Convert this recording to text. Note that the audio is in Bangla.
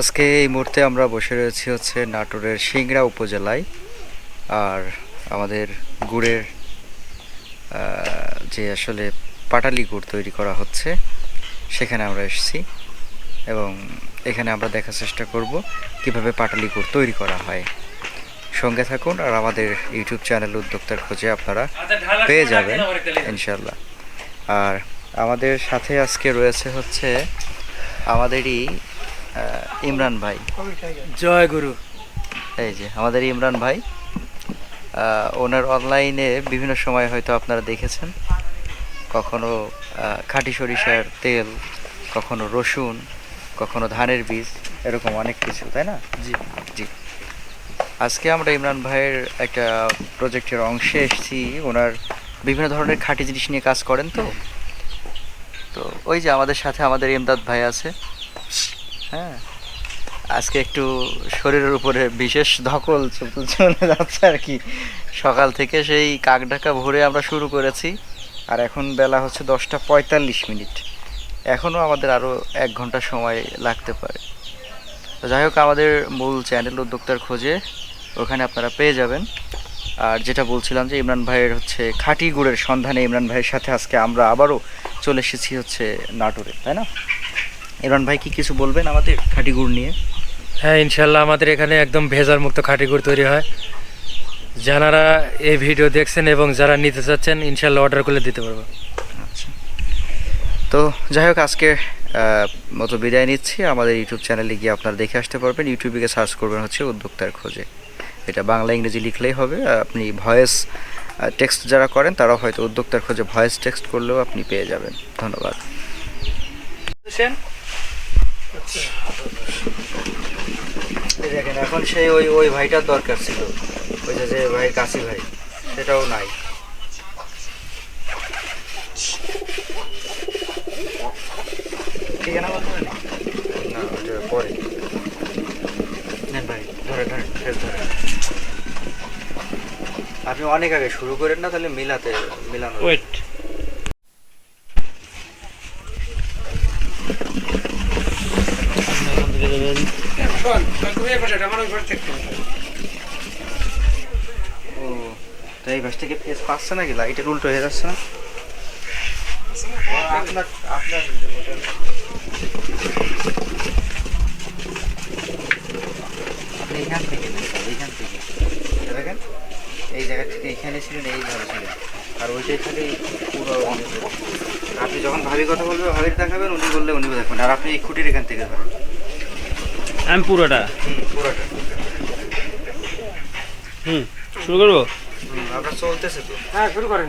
আজকে এই মুহূর্তে আমরা বসে রয়েছি হচ্ছে নাটোরের সিংড়া উপজেলায়। আর আমাদের গুড়ের যে আসলে পাটালি গুড় তৈরি করা হচ্ছে সেখানে আমরা এসেছি। এবং এখানে আমরা দেখার চেষ্টা করব কীভাবে পাটালি গুড় তৈরি করা হয়। সঙ্গে থাকুন আর আমাদের ইউটিউব চ্যানেল উদ্যোক্তার খোঁজে আপনারা পেয়ে যাবেন ইনশাল্লাহ আর আমাদের সাথে আজকে রয়েছে হচ্ছে আমাদেরই ইমরান ভাই। জয় গুরু। এই যে আমাদের ইমরান ভাই ওনার অনলাইনে বিভিন্ন সময় হয়তো আপনারা দেখেছেন। কখনো খাঁটি সরিষার তেল কখনো রসুন কখনো ধানের বীজ এরকম অনেক কিছু তাই না? জি। জি। আজকে আমরা ইমরান ভাইয়ের একটা প্রজেক্টের অংশে এসেছি। ওনার বিভিন্ন ধরনের খাঁটি জিনিস নিয়ে কাজ করেন তো। তো ওই যে আমাদের সাথে আমাদের ইমদাদ ভাই আছে। হ্যাঁ। আজকে একটু শরীরের উপরে বিশেষ ধকল চলে যাচ্ছে আর কি। সকাল থেকে সেই কাকডাকা ভোরে আমরা শুরু করেছি, আর এখন বেলা হচ্ছে দশটা পঁয়তাল্লিশ মিনিট। এখনও আমাদের আরও এক ঘণ্টা সময় লাগতে পারে। তো যাই হোক, আমাদের মূল চ্যানেল উদ্যোক্তার খোঁজে ওখানে আপনারা পেয়ে যাবেন। আর যেটা বলছিলাম যে ইমরান ভাইয়ের হচ্ছে খাঁটি গুড়ের সন্ধানে ইমরান ভাইয়ের সাথে আজকে আমরা আবারও চলে এসেছি হচ্ছে নাটোরে, তাই না? ইমরান ভাই কি কিছু বলবেন আমাদের খাঁটি গুড় নিয়ে? হ্যাঁ ইনশাল্লাহ আমাদের এখানে একদম ভেজাল মুক্ত খাঁটি গুড় তৈরি হয়। যারা এই ভিডিও দেখছেন এবং যারা নিতে চাচ্ছেন ইনশাল্লাহ অর্ডার করলে দিতে পারব। আচ্ছা। তো যাই হোক আজকে মতো বিদায় নিচ্ছি। আমাদের ইউটিউব চ্যানেলে গিয়ে আপনারা দেখে আসতে পারবেন। ইউটিউবে গিয়ে সার্চ করবেন হচ্ছে উদ্যোক্তার খোঁজে। এটা বাংলা ইংরেজি লিখলেই হবে। আপনি ভয়েস টেক্সট যারা করেন তারাও হয়তো উদ্যোক্তার খোঁজে ভয়েস টেক্সট করলেও আপনি পেয়ে যাবেন। ধন্যবাদ। দেখেন এখন সেই ওই ওই ভাইটার দরকার ছিল। ওই যে যে ভাই কাশি ভাই সেটাও নাই। ঠিকানা বলতে না। ওটা পরে। নেন ভাই ধরে ধরে শেষ ধরে আপনি অনেক আগে শুরু করেন না তাহলে মিলাতে মিলানো ওয়েট ও এই থেকে লাইটের উল্টো হয়ে না থেকে এইখান থেকে এই জায়গা থেকে এখানে ছিলেন আর ওইটাই খালি পুরো আপনি যখন ভাবি কথা বলবে ভাবির দেখাবেন, উনি বললে উনি দেখবেন। আর আপনি এই খুঁটির এখান থেকে ধরেন। আমি পুরোটা। পুরোটা হুম শুরু করব? আপনার চলতেছে তো। হ্যাঁ শুরু করেন।